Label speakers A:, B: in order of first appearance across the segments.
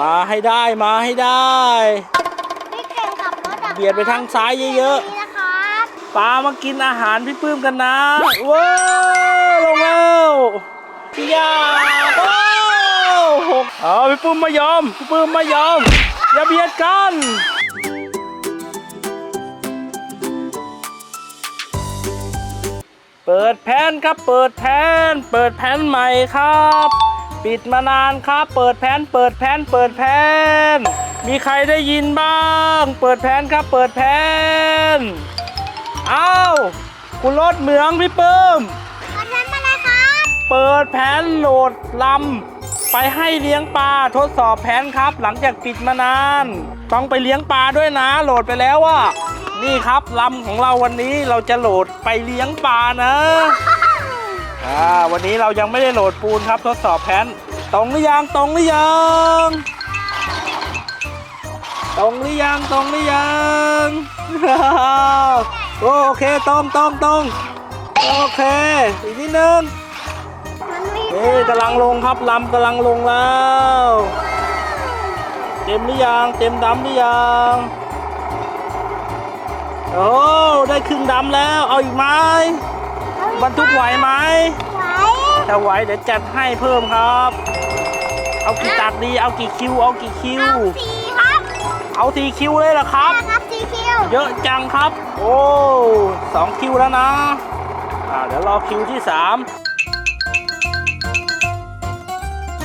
A: มาให้ได้มาให้ได้
B: พี่เก่งขับรถอะ
A: เบียดไปทางซ้ายเยอะ
B: นี่นะครับ
A: ๆปลามากินอาหารพี่ปื้มกันนะว้าวลงแล้วพี่ยาว้าวหกเอาพี่ปื้มไม่ยอมพี่ปื้มไม่ยอมอย่าเบียดกันเปิดแผ่นครับเปิดแผ่นเปิดแผ่นใหม่ครับ ปิดมานานครับ เปิดแผ่นเปิดแผ่นเปิดแผ่นมีใครได้ยินบ้าง เปิดแผ่นครับ เปิดแผ่นอ้าวคุณรถเหมืองพี่ปื้ม
B: วันนั้นมาเลยครับ
A: เปิดแผนโหลดลำไปให้เลี้ยงปลาทดสอบแผนครับ หลังจากปิดมานาน ต้องไปเลี้ยงปลาด้วยนะ โหลดไปแล้วว่านี่ครับลำของเราวันนี้เราจะโหลดไปเลี้ยงปลานะ อ่าวันนี้เรายังไม่ได้โหลดปูนครับทดสอบแผนตรงหรือยังตรงหรือยังตรงหรือยังตรงหรือยังโอเคตรงตรงตรงโอเค อีกนิดนึง
B: มันมี
A: นี่กำลังลงครับลำกำลังลงแล้ว เต็มหรือยังเต็มดำหรือยังโอ้ได้ครึ่งดำแล้ว เอาอีกไหม บรรทุกไหวไหม
B: ไหว
A: ถ้าไหวเดี๋ยวจัดให้เพิ่มครับ เอากี่ตักดี เอากี่คิว เอากี่คิว
B: เอาสี่ครับ
A: เอาสี่คิวเลยเหรอครับ
B: นะครับสี่คิว
A: เยอะจังครับ โอ้สองคิวแล้วนะ อ่าเดี๋ยวรอคิวที่สาม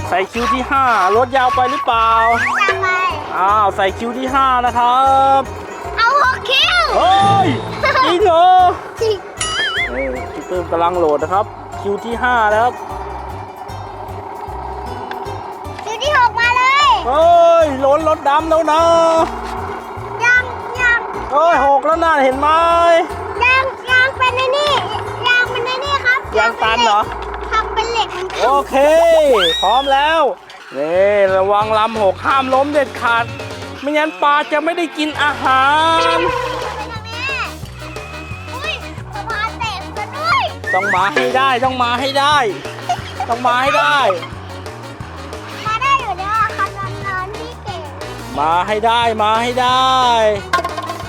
A: ใส่คิวที่ห้ารถยาวไปหรือเปล่า
B: จำไว้
A: อ้าวใส่คิวที่ห้านะครับ
B: เอาหกคิว
A: เฮ้ยจริงเหรอ
B: สี่
A: เฮ้ ยพี่เติมกำลังโหลดนะครับ คิวที่ห้าแล้วครับ
B: คิวที่หกมาเลย
A: เฮ้ยล้นรถดำแล้วนะ
B: ยังยัง
A: เฮ้ยหกแล้วนะเห็นไหม
B: ยังยังเป็นในนี่ยังเป็นในนี่ครับ
A: ยางตันเหรอ
B: ทำเป็นเหล็กมัน
A: โอเค พร้อมแล้วนี่ระวังลำหกห้ามล้มเด็ดขาด ไม่งั้นปลาจะไม่ได้กินอาหาร
B: ต้
A: องมาให้ได้ต้องมาให้ได้ ต้องมาให้ได้
B: มาได้อยู่แล้วอะคันนั้นนอนพี่เก่ง
A: มาให้ได้มาให้ได้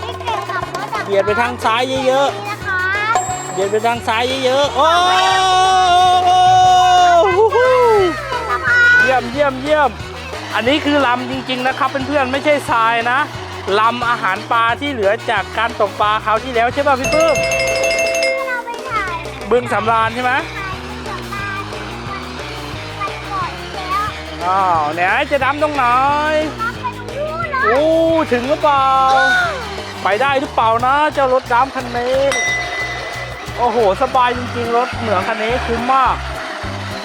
B: พี่เก่งขับรถอะ
A: เบียดไปทางซ้ายเยอะ
B: นี่นะคะ
A: ๆเบียดไปทางซ้ายเยอะๆโอ้โห
B: สะพาน
A: เยี่ยมเยี่ยมเยี่ยม อันนี้คือลำจริงๆนะครับเพื่อนๆไม่ใช่ทรายนะลำอาหารปลาที่เหลือจากการตกปลาคราวที่แล้วใช่ป่ะพี่ปื้ม บึงสำราญใช่ไหม
B: ถ่ายที่สะพานวันก่อนแล้ว
A: อ้าวไหนจะดำตรงไหน
B: น้ำไปตรงนู้นเล
A: โอ้
B: ย
A: ถึงหรือเปล่า ไปได้หรือเปล่านะเจ้ารถดำคันนี้ โอ้โห สบายจริงๆ รถเหมืองคันนี้คุ้มมาก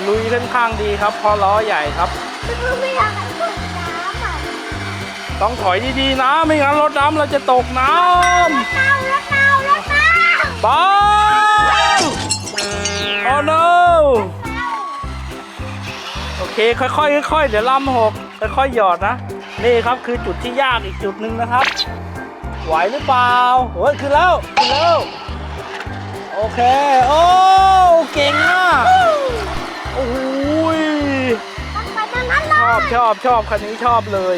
A: ลุยค่อนข้างดีครับเพอล้อใหญ่ครับ
B: คือไม่อยากให้ตกน้ำอะ
A: ต้องถอยดีๆ นะ ไม่งั้นรถดำเราจะตกน้
B: รถเน่ารถเน่ารถเน่าำ
A: บ้าว เคค่อยๆค่อยๆเดี๋ยวลำหกค่อยๆหยอดนะ นี่ครับคือจุดที่ยากอีกจุดหนึ่งนะครับ ไหวหรือเปล่าโอ้ยขึ้นแล้วขึ้นแล้วโอเค โอ้เก่งมากโอ้ย
B: ต้องไปตรงนั้นเล
A: ชอยบชอบชอบคันนี้ชอบเลย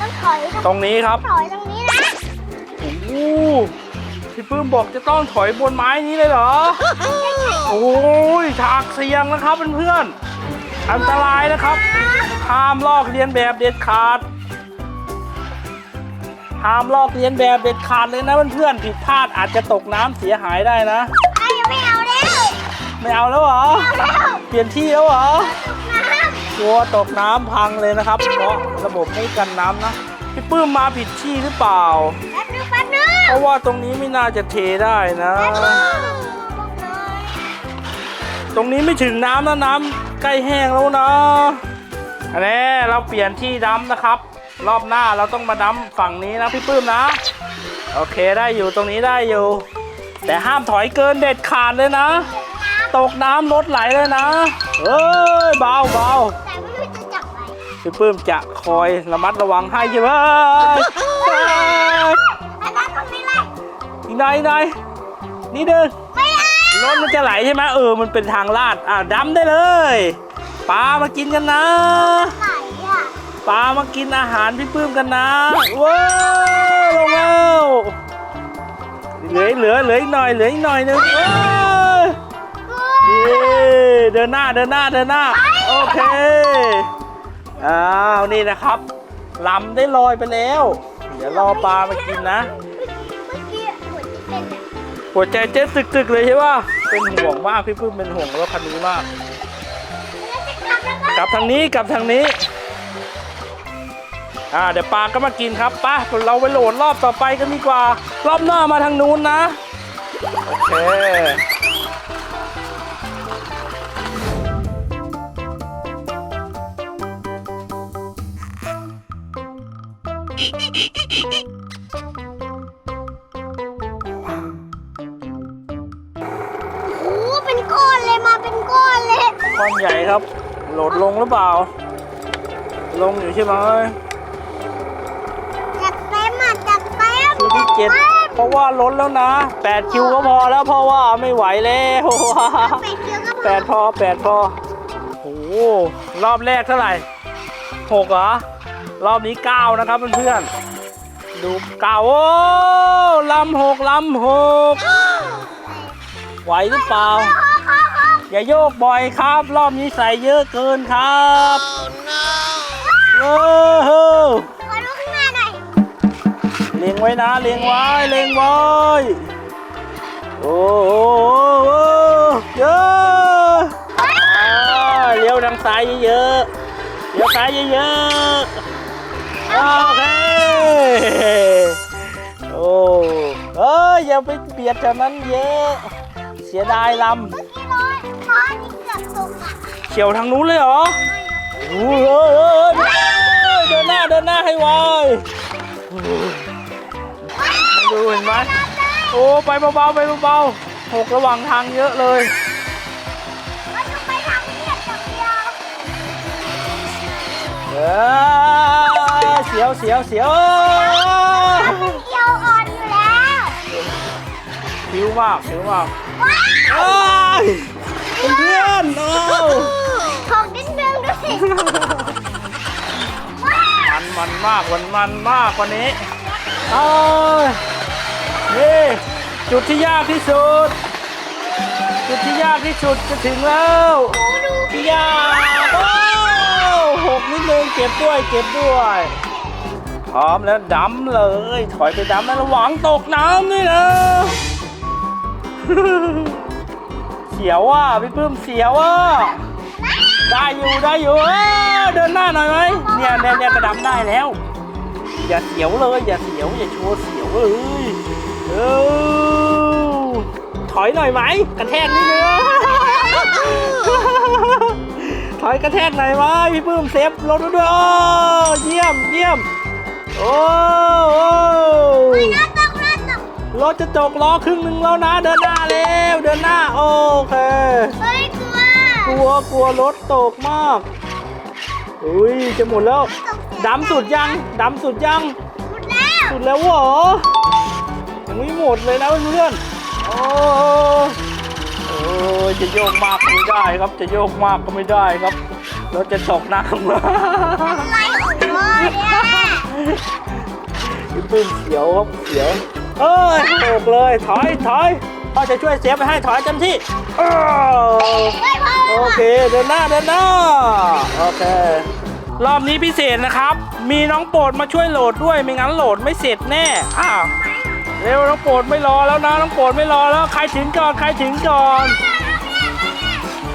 B: ต้องถอย
A: ตรงนี้ครับ
B: ถอยตรงนี้นะ
A: โอ้โหพี่ปื้มบอกจะต้องถอยบนไม้นี้เลยเหรอโอ้ยฉากเสียงนะครับเพื่อนๆ อันตรายนะครับ ห้ามลอกเลียนแบบเด็ดขาด ห้ามลอกเลียนแบบเด็ดขาดเลยนะเพื่อนๆ ผิดพลาดอาจจะตกน้ำเสียหายได้นะ
B: ไอ้ไม่เอาแล้ว
A: ไม่เอาแล้วเหรอ
B: เอาแล้ว
A: เปลี่ยนที่แล้วเหรอ
B: ตกน้
A: กลัวตกน้ำพังเลยนะครับ เพราะระบบไม่กันน้ำนะ พี่ปื้มมาผิดที่หรือเปล่าำ
B: แป๊บนึงแป๊บนึง
A: เพราะว่าตรงนี้ไม่น่าจะเทได้นะ
B: แป๊บนึง
A: ตรงนี้ไม่ถึงน้ำนะน้ำ ใกล้แห้งแล้วนะอันนี้เราเปลี่ยนที่ดำนะครับ รอบหน้าเราต้องมาดำฝั่งนี้นะพี่ปื้มนะ โอเคได้อยู่ตรงนี้ได้อยู่ แต่ห้ามถอยเกินเด็ดขาดเลยนะ ตกน้ำรถไหลเลยนะเอ้ยเบาเบา
B: แต่ไม่รู้จะจับไหน
A: พี่ปื้มจะคอยระมัดระวังให้ใช่ไหมเอ้ย
B: ไอ้นั่นตรงนี้เลย
A: อีกหน่อยอีกหน่อยนี่เดิน
B: ไม่เอา
A: รถมันจะไหลใช่ไหมเออ มันเป็นทางลาด อะดำได้เลย ปลามากินกันนะ
B: ไหนอะ
A: ปลามากินอาหารพี่ปื้มกันนะว้าวลงแล้วเหลือเหลือเหลืออีกหน่อยเหลืออีกหน่อยหนึงว้าวเย้เดินหน้าเดินหน้าเดินหน้า โอเคอ้าวนี่นะครับลำได้ลอยไปแล้ว เดี๋ยวรอปลามากินนะ
B: เมื่อกี้หัวที่เป็น
A: หัวใจเจ๊ตึกๆเลยใช่ป่ะเป็นห่วงมากพี่ปื้มเป็นห่วงรถคันนี้มาก
B: แล้วจะกลับแล้วก็
A: กลับทางนี้กลับทางนี้อ่าเดี๋ยวปลาก็มากินครับไป้าเราไปโหลดรอบต่อไปกันดีกว่า รอบหน้ามาทางนู้นนะโอเค
B: ก้อน
A: ใหญ่ครับ โหลดลงหรือเปล่า ลงอยู่ใช่ไหม
B: จัดเต็มอะจัดเต็ม
A: คิวที่เจ็ดเพราะว่าล้นแล้วนะ8คิวก็พอแล้วเพราะว่าไม่ไหวแล้ว
B: ไปเที่ยวก็
A: แปดพอแปดพอโอ้โหรอบแรกเท่าไหร่หกเหรอรอบนี้เก้านะครับเพื่อนๆดูเก้าโอ้ลำหกลำหกไหวหรือเปล่า อย่าโยกบ่อยครับ รอบนี้ใส่เยอะเกินครับโอ้โห
B: ขอดูข้างหน้าหน่อย
A: เล็งไว้นะเล็งไว้เล็งไว้โอ้โหเยอะอ่าเลี้ยวทางซ้ายเยอะๆเลี้ยวซ้ายเยอะๆโอเคโอ้เอ้ยอย่าไปเบียดแถวนั้นเยอะ เสียดายล
B: เฉี
A: ยวทางนู้นเลยเหรอโอ้ยเดินหน้าเดินหน้าให้ไวดูเห็นไหมโอ้ไปเบาๆไปเบาๆหกระหว่างทางเยอะเลย
B: เอ
A: อเสียวเสียวเสียว
B: เสียวอ่อนอยู่แล้ว
A: ผิวมากผิวมาก
B: ว้าว
A: เอ้ยเพื่อนเอา มากมันมันมากกว่านี้เอ้นี่จุดที่ยากที่สุด จุดที่ยากที่สุดจะถึงแล้วที่ยากโอ้หกนิดนึงเก็บด้วยเก็บด้วย พร้อมแล้วดำเลย ถอยไปดำแล้วระวังตกน้ำด้วยนะเสียวอะพี่ปื้มเสียวอะ ได้อยู่ได้อยู่เอ้ยเดินหน้าหน่อยไหมเนี่ยเนี่ยเนี่ยกระดำได้แล้ว อย่าเสียวเลยอย่าเสียวอย่าโชว์เสียวเลยเออถอยหน่อยไหมกระแทกนิดนึงถอยกระแทกหน่อยไหมพี่ปื้มเซฟรถด้วยโอ้เยี่ยมเยี่ยมโอ้โหรถจะจกล้อครึ่งหนึ่งแล้วนะ เดินหน้าเร็วเดินหน้าโอเค
B: กลัว
A: กลัวกลัวรถตกมากอุ้ยจะหมดแล้ว
B: ตกเสีย
A: ดำสุดยังดำสุดยัง
B: หมดแล้ว
A: สุดแล้วเหรอยังไม่หมดเลยนะเพื่อนๆโอ้โอ้ยจะโยกมากก็ไม่ได้ครับ จะโยกมากก็ไม่ได้ครับรถจะตกน้ำ
B: อะไรของเธอเนี่ย
A: พี่ปื้มเสียวครับเสียวเอ้ยตกเลยถอยถอยพ่อจะช่วยเซฟไปให้ถอยเต็มที่เออ
B: ไม่พอ
A: โอเคเดินหน้าเดินหน้าโอเค รอบนี้พิเศษนะครับ มีน้องโปรดมาช่วยโหลดด้วยไม่งั้นโหลดไม่เสร็จแน่อ้าวเร็วน้องโปรดไม่รอแล้วนะน้องโปรดไม่รอแล้วใครถึงก่อนใครถึงก่อน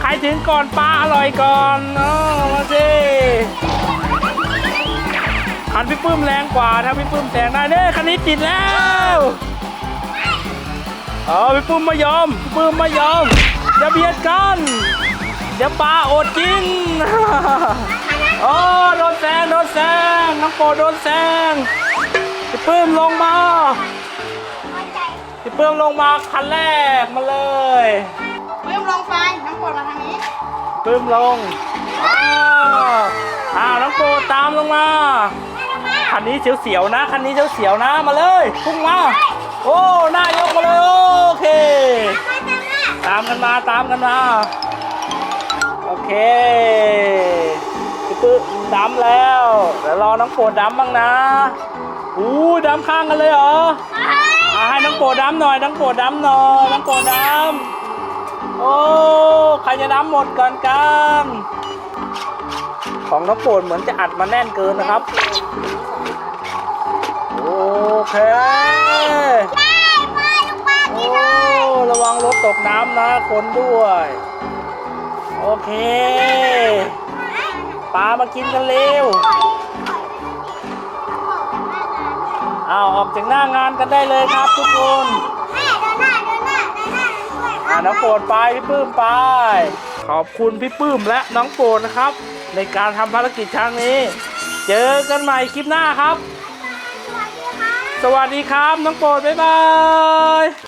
A: ใครถึงก่อนปลาอร่อยก่อนเอมาสิคันพี่ปื้มแรงกว่าถ้าพี่ปื้มแซงได้เน่คันนี้ติดแล้วเออพี่ปื้มไม่ยอมพี่ปื้มไม่ยอมจะเบียดกัน เดี๋ยวปลาอดกิน โอ้โดนแซงโดนแซงน้องโปรดโดนแซงพี่ปื้มลงมา
B: หัวใจ
A: พี่ปื้มลงมาคันแรกมาเลย
C: เริ่มลงไฟน้ำกรดมาทางนี้
A: ปื้มลงอ้าวอ้าวน้องโปรดตามลงมาคันนี้เสียวๆนะคันนี้เสียวๆนะมาเลยพุ่งมาโอ้หน้ายกมาเลยโอเค
B: มาจังอะ
A: ตามกันมาตามกันมาโอ เคพี่ปื้มดำแล้วเดี๋ยวรอน้องโปรดดำบ้างนะอู้ดำข้างกันเลยเหรออะให้น้องโปรดดำหน่อยน้องโปรดดำหน่อยน้องโปรดดำโอ้ใครจะดำหมดก่อนกันของน้องโปรดเหมือนจะอัดมาแน่นเกินนะครับโอเค
B: ได้ปลาลูกปลากิ
A: โอ้
B: นเลย
A: ระวังรถตกน้ำนะคนด้วย โอเคปลามากินกันเร็วอ้าวออกจากหน้างานกันได้เลยครับทุกคน
B: แม่เดินหน้าเดินหน้าเดินหน้าด้วย
A: อ่าน้องโปรดไปพี่ปื้มไป ขอบคุณพี่ปื้มและน้องโปรดนะครับ ในการทำภารกิจครั้งนี้ เจอกันใหม่คลิปหน้าครับ
B: สวัสดีค่ะ
A: สวัสดีครับน้องโปรดบ๊ายบาย